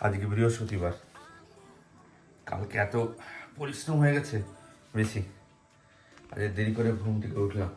আজকে বৃহস্পতিবার। কালকে এত পরিশ্রম হয়ে গেছে বেশি। আজ দেরি করে ঘুম থেকে উঠলাম।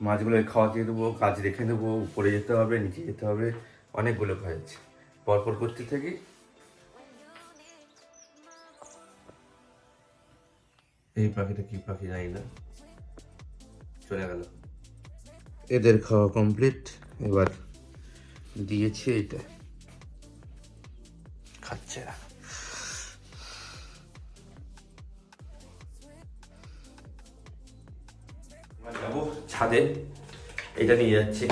মাছগুলো খাওয়া দিয়ে দেবো, কাজ রেখে দেবো, উপরে যেতে হবে, নিচে যেতে হবে, অনেকগুলো কাজ পরপর করতে থাকি। এই পাখিটা কি পাখি জানি না। চলে গেল। এদের খাওয়া কমপ্লিট এবার দিয়েছি এইটা খাচ্ছে না। ছাদে। এটা নিয়ে যাচ্ছি।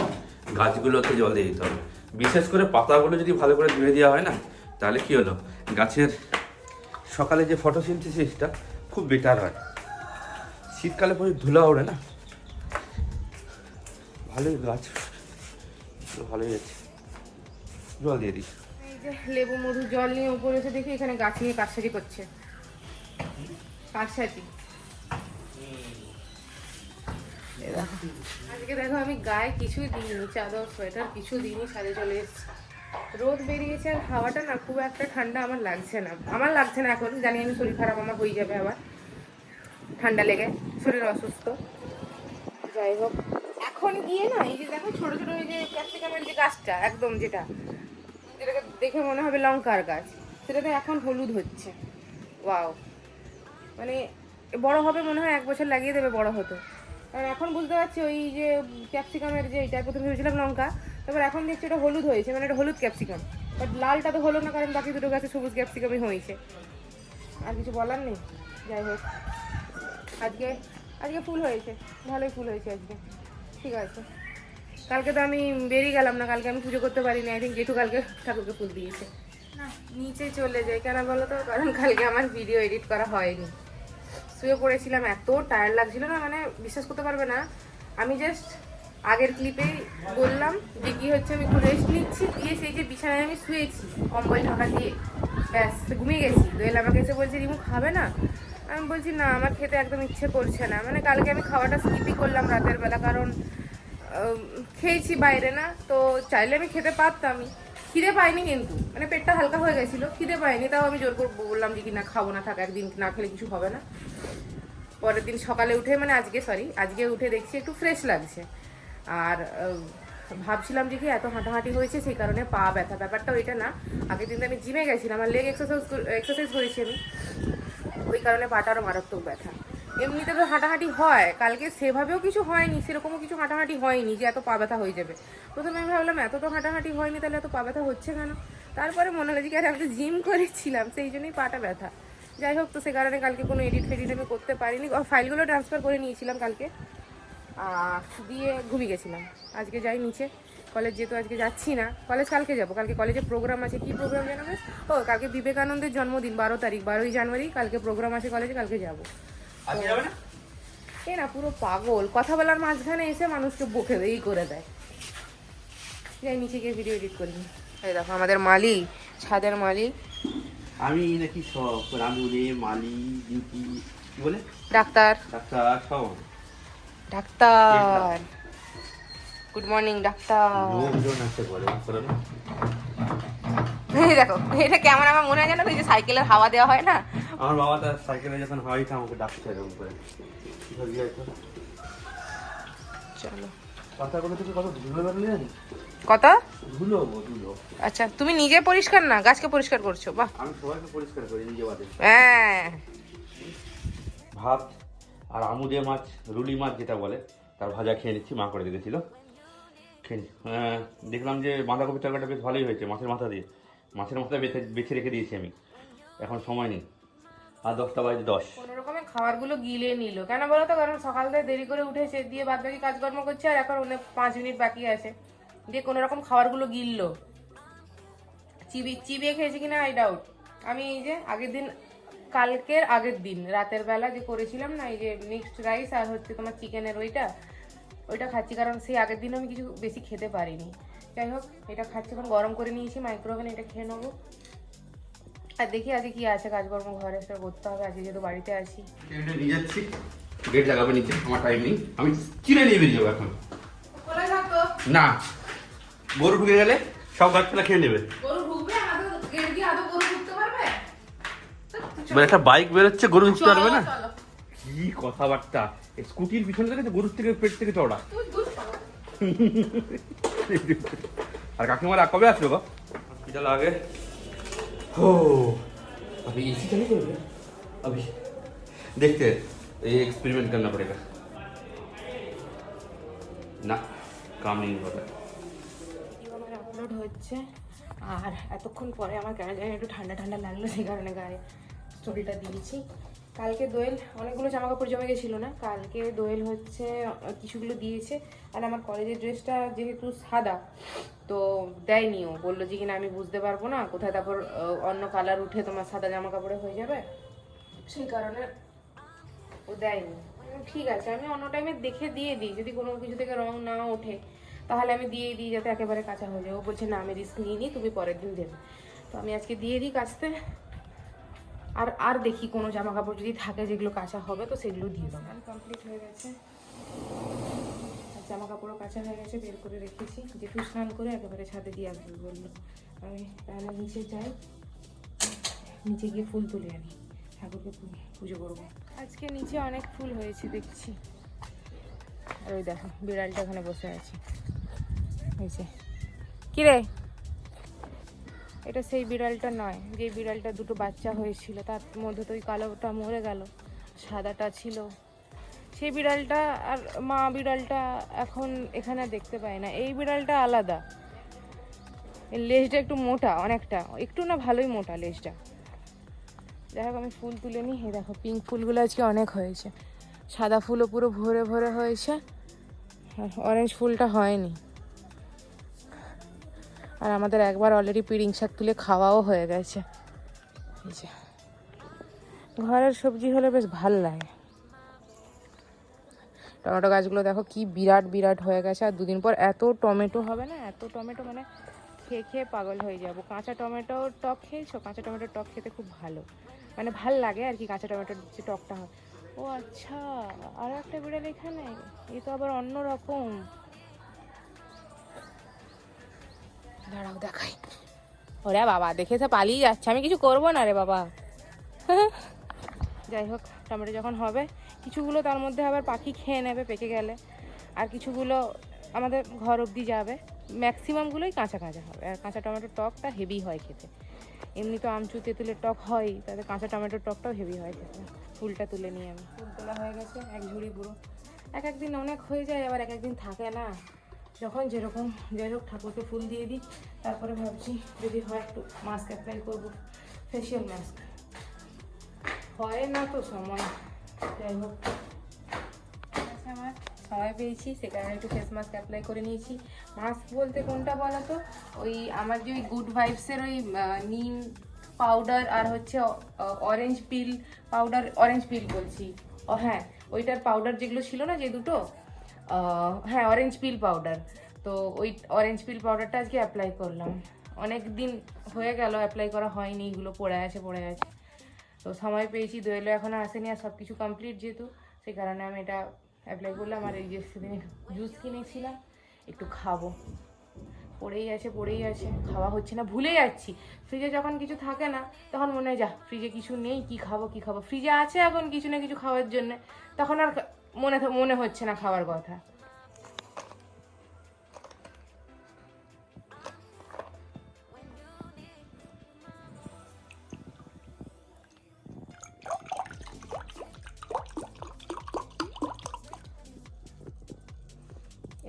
গাছগুলোকে জল দিয়ে দিতে হবে। বিশেষ করে পাতাগুলো যদি ভালো করে ধুয়ে দেওয়া হয় না, তাহলে কি হলো? গাছের সকালে যে ফটোসিনথেসিসটা খুব বেটার হয়। শীতকালে পরে ধুলা ওড়ে না। ভালোই গাছ। ভালোই আছে জল দিয়ে দিই। লেবু, মধু, জল নিয়ে উপরে এসে দেখি এখানে গাছ নিয়ে কাটসাজি করছে। কাটসাজি আজকে দেখো আমি গায়ে কিছুই দিইনি, চাদর, সোয়েটার কিছু দিইনি সাথে চলে এসেছি। রোদ বেরিয়েছে আর হাওয়াটা না খুব একটা ঠান্ডা আমার লাগছে না। আমার লাগছে না এখন, জানি আমি শরীর খারাপ, আমার হয়ে যাবে আবার। ঠান্ডা লেগে, শরীর অসুস্থ। যাই হোক, এখন গিয়ে না এই যে দেখো ছোট ছোট ওই যে ক্যাপসিকামের যে গাছটা, একদম যেটা। যেটাকে দেখে মনে হবে লঙ্কার গাছ, সেটাতে এখন হলুদ হচ্ছে। ওয়াও। মানে বড় হবে মনে হয়, এক বছর লাগিয়ে দেবে বড় হতো। কারণ এখন বুঝতে পারছি ওই যে ক্যাপসিকামের যে এটা প্রথমে ভেবেছিলাম লঙ্কা, তারপর এখন দেখছি এটা হলুদ হয়েছে মানে এটা হলুদ ক্যাপসিকাম। বাট লালটা তো হলো না, কারণ বাকি দুটো গাছে সবুজ ক্যাপসিকামই হয়েছে। আর কিছু বলার নেই? যাই হোক। আজকে আজকে ফুল হয়েছে, ভালোই ফুল হয়েছে আজকে। ঠিক আছে। কালকে তো আমি বেরিয়ে গেলাম না কালকে আমি পুজো করতে পারিনি। আই থিঙ্ক জেঠু কালকে ঠাকুরকে ফুল দিয়েছে। নিচে চলে যাই কেন বলো তো? কারণ কালকে আমার ভিডিও এডিট করা হয়নি। শুয়ে পড়েছিলাম এত টায়ার লাগছিল না মানে বিশ্বাস করতে পারবে না। আমি জাস্ট আগের ক্লিপেই বললাম যে কি হচ্ছে আমি একটু রেস্ট নিচ্ছি। দিয়ে সেই যে বিছানায় আমি শুয়েছি কম্বল ঢাকা দিয়ে। ব্যাস ঘুমিয়ে গেছি। দোয়েল আমাকে এসে বলছে রিমু খাবে না? আমি বলছি না আমার খেতে একদম ইচ্ছে করছে না। মানে কালকে আমি খাওয়াটা স্কিপই করলাম রাতের বেলা কারণ খেয়েছি বাইরে না, তো চাইলে আমি খেতে পারতামই খিদে পাইনি কিন্তু। মানে পেটটা হালকা হয়ে গেছিল, খিদে পাইনি, তাও আমি জোর করে বললাম যে কি না খাব না থাক, একদিন না খেলে কিছু হবে না। পরের দিন সকালে উঠে মানে আজকে সরি আজকে উঠে দেখছি একটু ফ্রেশ লাগছে। আর ভাবছিলাম যে কি এত হাঁটাহাঁটি হয়েছে, সেই কারণে পা ব্যথা। ব্যাপারটা ওইটা না, আগের দিন আমি জিমে গেছিলাম আমার লেগ এক্সারসাইজ এক্সারসাইজ করেছি আমি। ওই কারণে পাটা আরও মারাত্মক ব্যথা। এমনিতে তো হাঁটাহাঁটি হয়। কালকে সেভাবেও কিছু হয়নি, সেরকমও কিছু হাঁটাহাঁটি হয়নি যে এত পা ব্যথা হয়ে যাবে। প্রথমে আমি ভাবলাম, এত তো হাঁটাহাঁটি হয়নি, তাহলে এত পা ব্যথা হচ্ছে কেন? তারপরে মনে হলো যে আরে, আমি তো জিম করেছিলাম, সেই জন্যই পাটা ব্যথা। যাই হোক, তো সে কারণে কালকে কোনো এডিট ফেডিট আমি করতে পারিনি। ফাইলগুলো ট্রান্সফার করে নিয়েছিলাম কালকে। দিয়ে ঘুমিয়ে গেছিলাম। আজকে যাই নিচে। কলেজ যেহেতু আজকে যাচ্ছি না। কলেজ কালকে যাব। কালকে কলেজে প্রোগ্রাম আছে। কি প্রোগ্রাম জানাবে ও, কালকে বিবেকানন্দের জন্মদিন, বারো তারিখ, বারোই জানুয়ারি। কালকে প্রোগ্রাম আছে কলেজে, কালকে যাব। এ না পুরো পাগল। কথা বলার মাঝখানে এসে মানুষকে বকে এই করে দেয়। যাই নিচে গিয়ে ভিডিও এডিট করি এই দেখো আমাদের মালি ছাদের মালি। আমি নাকি সব রাঁধুনে মালি ডিউটি কি বলে? ডাক্তার। ডাক্তার সব ডাক্তার। Good morning doctor. দেখো এটা কেমন আমার মনে হয় জানো তো এই যে সাইকেলের হাওয়া দেওয়া হয় না? আমার বাবা তার সাইকেলে যখন হাওয়াইতে আমাকে ডাকছে এরকম করে। চলো। কত? ধুলো ধুলো আচ্ছা তুমি নিজে পরিষ্কার না? গাছকে পরিষ্কার করছ? বাহ। আমি সবাইকে পরিষ্কার করি নিজে বাদে। হ্যাঁ। ভাত আর আমুদে মাছ রুলি মাছ যেটা বলে তার ভাজা খেয়ে নিচ্ছি মা করে দিয়েছিল। খেয়ে হ্যাঁ, দেখলাম যে বাঁধাকপির তরকারিটা বেশ ভালোই হয়েছে মাছের মাথা দিয়ে। মাছের মাথা বেছে বেছে রেখে দিয়েছি আমি। এখন সময় নেই। আর দশটা বাজে দশ। কোনো রকমের খাবারগুলো গিলে নিল। কেন বলো তো? কারণ সকাল থেকে দেরি করে উঠেছে দিয়ে বাদ বাকি কাজকর্ম করছে আর এখন অনেক পাঁচ মিনিট বাকি আছে। দিয়ে কোনো রকম খাবারগুলো গিললো। চিবি, চিবিয়ে খেয়েছে কিনা আই ডাউট আমি এই যে আগের দিন, কালকের আগের দিন, রাতের বেলা যে করেছিলাম না, এই যে মিক্সড রাইস আর হচ্ছে তোমার চিকেনের ওইটা ওইটা খাচ্ছি। কারণ সেই আগের দিন আমি কিছু বেশি খেতে পারিনি। যাই হোক, এটা খাচ্ছি, এখন গরম করে নিয়েছি মাইক্রোওভেন এটা খেয়ে নেব। আর দেখি আজকে কি আছে কাজকর্ম ঘরে সেটা করতে হবে আজকে যেহেতু বাড়িতে আছি। নিয়ে যাচ্ছি। গেট লাগাবে নিচে আমার টাইম নেই। আমি চিনে নিয়ে বেরিয়ে যাব এখন। না। গরু ঢুকে গেলে সব গাছপালা খেয়ে নেবে। গরু ঢুকবে? আমাদের গেট দিয়ে আদৌ গরু ঢুকতে পারবে? মানে একটা বাইক বেরোচ্ছে গরু ঢুকতে পারবে না। কি কথাবার্তা? এই স্কুটির পিছনে দেখেছ গরুর থেকে পেট থেকে চড়া আর কাকিমার কবে আসবে গো? হসপিটাল আগে। हो अभी एसी चालू करोगे अभी देखते हैं ये एक्सपेरिमेंट करना पड़ेगा ना काम नहीं हो रहा ভিডিও আমার আপলোড হচ্ছে আর এতক্ষণ পরে আমার কেন জানি একটু ঠান্ডা ঠান্ডা লাগলো সেই কারণে গায়ে স্টোরিটা দিয়েছি কালকে দোয়েল, অনেকগুলো জামা কাপড় জমে গেছিল না? কালকে দোয়েল হচ্ছে কিছুগুলো দিয়েছে। আর আমার কলেজের ড্রেসটা যেহেতু সাদা, তো দেয়নি ও। বলল যে কিনা আমি বুঝতে পারব না, কোথায় তারপর অন্য কালার উঠে তোমার সাদা জামা কাপড়ে হয়ে যাবে? সেই কারণে ও দেয়নি। ঠিক আছে, আমি অন্য টাইমে দেখে দিয়ে দিই। যদি কোনো কিছু থেকে রং না ওঠে, তাহলে আমি দিয়ে দিই যাতে একেবারে কাঁচা হয়ে যায়। ও বলছে, না, আমি রিস্ক নিয়ে নিই তুমি পরের দিন দেবে। তো আমি আজকে দিয়ে দিই কাচতে। আর আর দেখি কোনো জামা কাপড় যদি থাকে যেগুলো কাঁচা হবে তো সেগুলো দিয়ে দেবো। কমপ্লিট হয়ে গেছে। আর জামা কাপড়ও কাঁচা হয়ে গেছে বের করে রেখেছি। জেঠু স্নান করে একেবারে ছাদে দিয়ে আসবে বলল। আমি তাহলে নিচে যাই। নিচে গিয়ে ফুল তুলে আনি। ঠাকুরকে পুজো করব। আজকে নিচে অনেক ফুল হয়েছে দেখছি। আর ওই দেখো বিড়ালটা ওখানে বসে আছে। হয়েছে কিরে? এটা সেই বিড়ালটা নয়, যে বিড়ালটা দুটো বাচ্চা হয়েছিল। তার মধ্যে তো ওই কালোটা মরে গেল, সাদাটা ছিল। সেই বিড়ালটা আর মা বিড়ালটা এখন এখানে দেখতে পাই না। এই বিড়ালটা আলাদা। লেজটা একটু মোটা অনেকটা, একটু না ভালোই মোটা লেজটা। যাই হোক, আমি ফুল তুলে নিই। এই দেখো পিঙ্ক ফুলগুলো আজকে অনেক হয়েছে। সাদা ফুলও পুরো ভরে ভরে হয়েছে। আর অরেঞ্জ ফুলটা হয়নি। আর আমাদের একবার অলরেডি পিড়িং শাক তুলে খাওয়াও হয়ে গেছে। ঘরের সবজি হলে বেশ ভালো লাগে। টমেটো গাছগুলো দেখো কি বিরাট বিরাট হয়ে গেছে, আর দুদিন পর এত টমেটো হবে না, এত টমেটো মানে খেয়ে খেয়ে পাগল হয়ে যাব। কাঁচা টমেটো টক খেয়েছো? কাঁচা টমেটোর টক খেতে খুব ভালো। মানে ভালো লাগে আর কি কাঁচা টমেটোর যে টকটা হয়। ও আচ্ছা আর একটা বিড়াল এখানে? এ তো আবার অন্য রকম দাঁড়াও, দেখাই। ওরে বাবা, দেখে তো পালিয়ে যাচ্ছে। আমি কিছু করব না রে বাবা। যাই হোক, টমেটো যখন হবে, কিছুগুলো তার মধ্যে আবার পাখি খেয়ে নেবে পেকে গেলে। আর কিছুগুলো আমাদের ঘর অবধি যাবে। ম্যাক্সিমামগুলোই কাঁচা কাঁচা হবে। আর কাঁচা টমেটোর টকটা হেভি হয় খেতে। এমনি তো আমচু, তেঁতুলের টক হয় তাতে কাঁচা টমেটোর টকটাও হেভি হয় খেতে। ফুলটা তুলে নিই আমি। ফুল তোলা হয়ে গেছে, এক ঝুড়ি পুরো এক একদিন অনেক হয়ে যায়, আবার এক একদিন থাকে না। যখন যেরকম যাই হোক ঠাকুরকে ফুল দিয়ে দিই, তারপরে ভাবছি যদি হয় একটু মাস্ক অ্যাপ্লাই করব ফেসিয়াল মাস্ক হয় না তো সময়। যাই হোক। আচ্ছা আমার সময় পেয়েছি, সে কারণে একটু ফেস মাস্ক অ্যাপ্লাই করে নিয়েছি। মাস্ক বলতে কোনটা বলো তো ওই আমার যে ওই গুড ভাইবসের ওই নিম পাউডার আর হচ্ছে orange peel powder orange peel বলছি। ও হ্যাঁ ওইটার পাউডার যেগুলো ছিল না, যে দুটো? হ্যাঁ অরেঞ্জ পিল পাউডার তো ওই অরেঞ্জ পিল পাউডারটা আজকে অ্যাপ্লাই করলাম। অনেক দিন হয়ে গেল অ্যাপ্লাই করা হয়নি, এগুলো পড়ে আছে পড়ে আছে। তো সময় পেয়েছি দোয়েলো এখনও আসেনি আর সব কিছু কমপ্লিট যেহেতু, সেই কারণে আমি এটা অ্যাপ্লাই করলাম। আর এই যে সেদিন জুস কিনেছিলাম, একটু খাব। পড়েই আছে পড়েই আছে, খাওয়া হচ্ছে না, ভুলে যাচ্ছি। ফ্রিজে যখন কিছু থাকে না, তখন মনে হয়, যা ফ্রিজে কিছু নেই, কি খাব কি খাব? ফ্রিজে আছে এখন কিছু না কিছু খাওয়ার জন্য। তখন আর মনে মনে হচ্ছে না খাওয়ার কথা।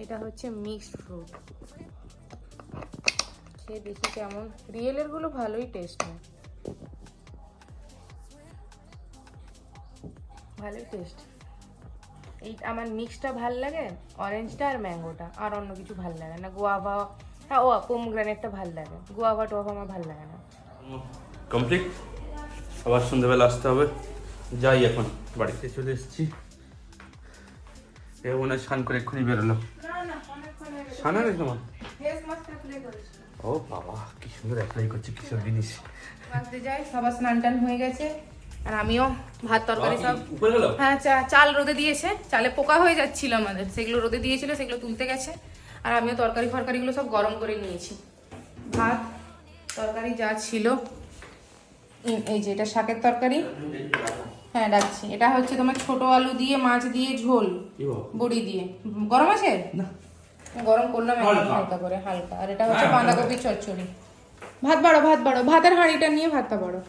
এটা হচ্ছে মিক্সড ফ্রুট। খেয়ে দেখি কেমন। রিয়েলেরগুলো ভালোই টেস্ট হয়। ভালোই টেস্ট এই আমার মিক্সটা ভালো লাগে অরেঞ্জটা আর ম্যাঙ্গোটা আর অন্য কিছু ভালো লাগে না। গোয়াভা হ্যাঁ ও পোমগ্রানেটটা ভালো লাগে। গোয়াভা টোয়াভা আমার ভালো লাগে না। কমপ্লিট আবার সন্ধ্যেবেলা আসতে হবে। যাই এখন বাড়িতে চলে এসেছি। এ মনে হয় স্নান করে এক্ষুনি বেরোলো না না অনেকক্ষণ হয়ে গেছে। স্নান তোমার? ফেস মাস্ক অ্যাপ্লাই করেছি ও বাবা কি সুন্দর অ্যাপ্লাই করছে কিসব জিনিস। যাই সবার স্নান টান হয়ে গেছে। আর আমিও ভাত তরকারি সব হ্যাঁ চাল রোদে দিয়েছে। চালে পোকা হয়ে যাচ্ছিল আমাদের। সেগুলো রোদে দিয়েছিল সেগুলো তুলতে গেছে। আর আমিও তরকারি ফরকারিগুলো সব গরম করে নিয়েছি। ভাত তরকারি যা ছিল। এই যে এটা শাকের তরকারি। হ্যাঁ ডাকছি এটা হচ্ছে তোমার ছোট আলু দিয়ে মাছ দিয়ে ঝোল। বড়ি দিয়ে। গরম আছে? না। গরম করলাম হালকা। হালকা করে হালকা। আর এটা হচ্ছে বাঁধাকপির চচ্চড়ি। ভাত বাড়ো ভাত বাড়ো। ভাতের হাঁড়িটা নিয়ে ভাতটা বাড়ো।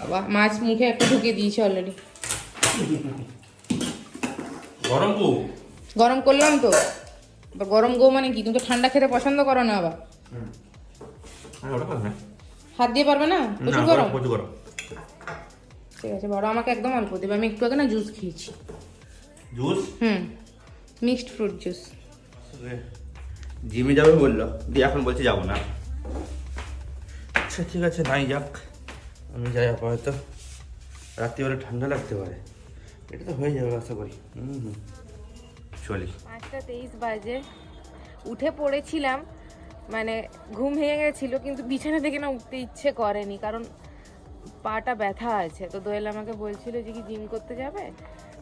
বাবা মাছ মুখে একটা ঢুকিয়ে দিয়েছে অলরেডি গরম কো গরম করলাম তো। গরম গো মানে কি? তুমি তো ঠান্ডা খেতে পছন্দ করো না আবার। না হাত দিয়ে পারবে না? প্রচুর গরম প্রচুর গরম। ঠিক আছে বড় আমাকে একদম অল্প দেবে। আমি একটু আগে না জুস খেয়েছি। জুস হুম মিক্সড ফ্রুট জুস জিমে যাবে বলল। দিয়ে এখন বলছে যাব না। আচ্ছা ঠিক আছে নাই যাক। আমি যাই আপাতত। রাত্রিবেলা ঠান্ডা লাগতে পারে। এটা তো হয়ে যাবে আশা করি। হুম হুম। চলি। পাঁচটা তেইশ বাজে। উঠে পড়েছিলাম। মানে ঘুম ভেঙে গেছিল, কিন্তু বিছানা থেকে না উঠতে ইচ্ছে করেনি, কারণ পাটা ব্যথা আছে। তো দোয়েল আমাকে বলছিল যে কি জিম করতে যাবে?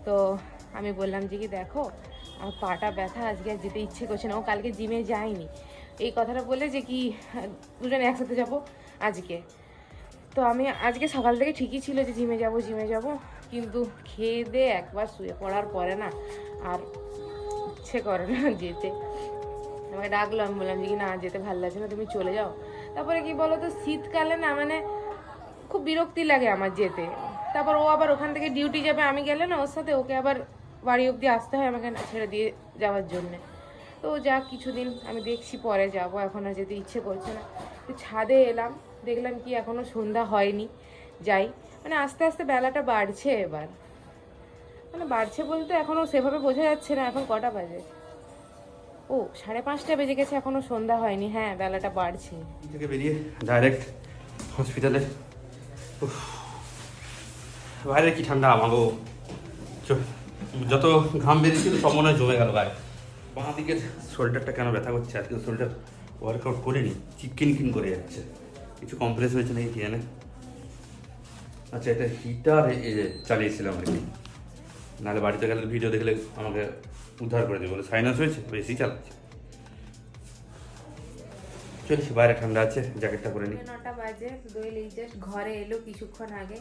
তো আমি বললাম যে কি দেখো, আমার পাটা ব্যথা আজকে আর যেতে ইচ্ছে করছে না। ও কালকে জিমে যায়নি। এই কথাটা বলে যে কি, দুজনে একসাথে যাব আজকে। তো আমি আজকে সকাল থেকে ঠিকই ছিল যে জিমে যাব জিমে যাব। কিন্তু খেয়ে দিয়ে একবার শুয়ে পড়ার পরে না আর ইচ্ছে করে না যেতে। আমাকে ডাকলো, আমি বললাম যে কি না, যেতে ভালো লাগছে না, তুমি চলে যাও। তারপরে কি বলো তো শীতকালে না মানে খুব বিরক্তি লাগে আমার যেতে। তারপর ও আবার ওখান থেকে ডিউটি যাবে, আমি গেলে না ওর সাথে ওকে আবার বাড়ি অবধি আসতে হয় আমাকে ছেড়ে দিয়ে যাওয়ার জন্যে। তো যা কিছুদিন আমি দেখছি পরে যাব, এখন আর যেতে ইচ্ছে করছে না। তো ছাদে এলাম দেখলাম কি এখনও সন্ধ্যা হয়নি, যাই। মানে আস্তে আস্তে বেলাটা বাড়ছে এবার। মানে বাড়ছে বলতে এখনও সেভাবে বোঝা যাচ্ছে না, এখন কটা বাজে? ও, সাড়ে পাঁচটা বেজে গেছে, এখনও সন্ধ্যা হয়নি। হ্যাঁ বেলাটা বাড়ছে। থেকে বেরিয়ে ডাইরেক্ট হসপিটালে বাইরে কি ঠান্ডা আমাগো? যত ঘাম বেরিয়েছিল সব মনে হয় জমে গেল গায়ে। বাঁ দিকের শোল্ডারটা কেন ব্যথা করছে? আজকে শোল্ডার ওয়ার্কআউট করিনি চিকিন কিন করে যাচ্ছে। কিছু কমপ্রেস হয়েছে নাকি কি জানে? আচ্ছা এটা হিটার চালিয়েছিলাম আর কি। নাহলে বাড়িতে গেলে ভিডিও দেখলে আমাকে উদ্ধার করে দেবে বলে সাইনাস হয়েছে বেশি চালাচ্ছে। চলছি বাইরে ঠান্ডা আছে জ্যাকেটটা করে নিই নটা বাজে দোয়েল এই জাস্ট ঘরে এলো কিছুক্ষণ আগে।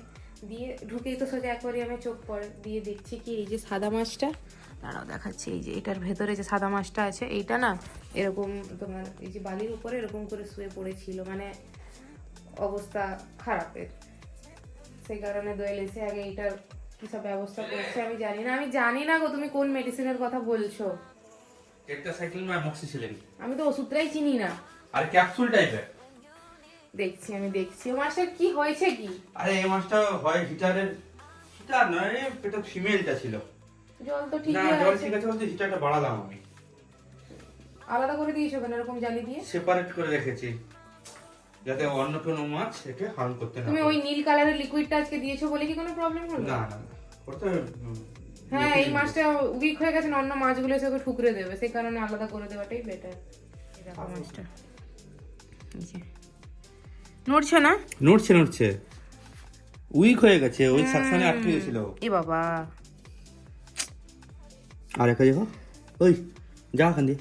দিয়ে ঢুকেই তো সোজা অ্যাকোয়ারিয়ামে চোখ পড়ে। দিয়ে দেখছি কি এই যে সাদা মাছটা, দাঁড়াও দেখাচ্ছি, এই যে এটার ভেতরে যে সাদা মাছটা আছে, এইটা না এরকম তোমার, এই যে বালির উপরে এরকম করে শুয়ে পড়েছিল। মানে অবস্থা খারাপের। সেই কারণে এসে আগে এইটার কি সব ব্যবস্থা করছে আমি জানি না। আমি জানি না গো তুমি কোন মেডিসিনের কথা বলছো। একটা সাইকেল না মক্সিসিলিন আমি তো ওষুধটাই চিনি না। আর ক্যাপসুল টাইপের দেখছি আমি দেখছি। ও মাছটার কি হয়েছে কি? আরে এই মাছটা হয় হিটারের হিটার নয় এটা ফিমেলটা ছিল। জল তো না ঠিকই জল ঠিক আছে বলতে হিটারটা বাড়ালাম আমি। আলাদা করে দিয়েছ কেন? এরকম জালি দিয়ে? সেপারেট করে রেখেছি। যাতে অন্য কোনো মাছ একে হার্ম করতে না তুমি ওই নীল কালারের লিকুইডটা আজকে দিয়েছ বলে কি কোনো প্রবলেম হলো না না না। ওটা হ্যাঁ এই মাছটা উইক হয়ে গেছে না, অন্য মাছগুলো এসে ওকে ঠুকরে দেবে। সেই কারণে আলাদা করে দেওয়াটাই বেটার দেখো মাছটা। এই যে। নড়ছে না? নড়ছে নড়ছে। উইক হয়ে গেছে ওই সাকশনে আটকে গেছিল। এ বাবা। আর একটা দেখো। ওই যা খান দিয়ে।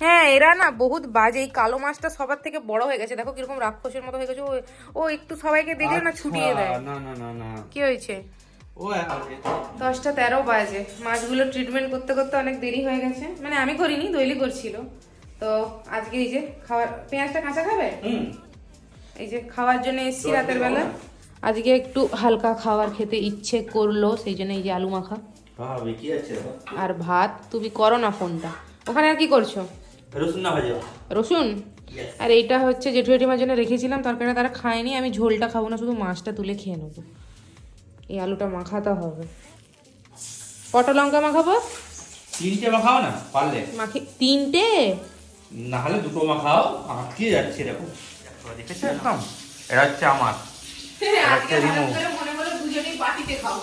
হ্যাঁ এরা না বহুত বাজে। এই কালো মাছটা সবার থেকে বড় হয়ে গেছে। দেখো কীরকম রাক্ষসের মতো হয়ে গেছে। ও ও একটু সবাইকে দেখে না ছুটিয়ে দেয়। আচ্ছা, না না না না। কি হয়েছে? ও দশটা তেরো বাজে। মাছগুলো ট্রিটমেন্ট করতে করতে অনেক দেরি হয়ে গেছে। মানে আমি করিনি দৈলি করছিল। তো আজকে এই যে খাওয়ার পেঁয়াজটা কাঁচা খাবে? হুম। এই যে খাওয়ার জন্য এসেছি রাতের বেলা। আজকে একটু হালকা খাবার খেতে ইচ্ছে করল সেই জন্য এই যে আলু মাখা। আর ভাত তুমি করো না ফোনটা। ওখানে আর কি করছ? রসুন না ভাজা? রসুন? আর এইটা হচ্ছে জেঠু জেঠিমার জন্য রেখেছিলাম তরকারিটা তারা খায়নি আমি ঝোলটা খাব না শুধু মাছটা তুলে খেয়ে নেব। এই আলুটা মাখাতে হবে। কটা লঙ্কা মাখাবো? তিনটে মাখাও না পারলে। মাখি তিনটে? না হলে দুটো মাখাও আটকে যাচ্ছে এরকম দেখেছ? একদম। এটা হচ্ছে আমার। রিমো। দুজনেই বাটিতে খাব।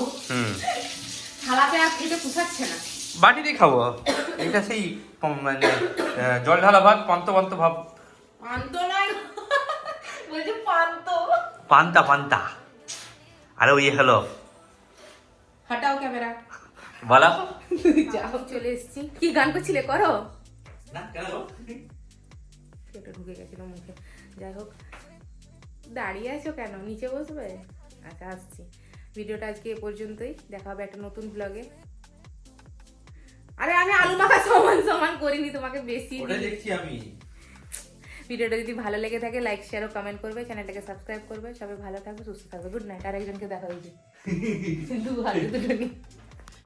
বাটিতে এটা সেই মানে জল ঢালা ভাত পান্ত পান্ত ভাব। পান্ত বলছি পান্ত। পান্তা পান্তা। আরে ওই হ্যালো হাটাও ক্যামেরা। বলা। যাও চলে এসেছি। কি গান করছিলে? করো। না কেন গো? ঢুকে গেছিল মুখে। যাই হোক দাঁড়িয়ে আছো কেন? নিচে বসবে? আচ্ছা আসছি। ভিডিওটা আজকে এ পর্যন্তই। দেখা হবে একটা নতুন ব্লগে আরে আমি আলু মাখা সমান সমান করিনি তোমাকে বেশি ওটা দেখছি আমি। ভিডিওটা যদি ভালো লেগে থাকে লাইক শেয়ার ও কমেন্ট করবে চ্যানেলটাকে সাবস্ক্রাইব করবে। সবাই ভালো থাকবে সুস্থ থাকবে গুড নাইট আর একজনকে দেখা হয়েছে। দু ভালো দুটো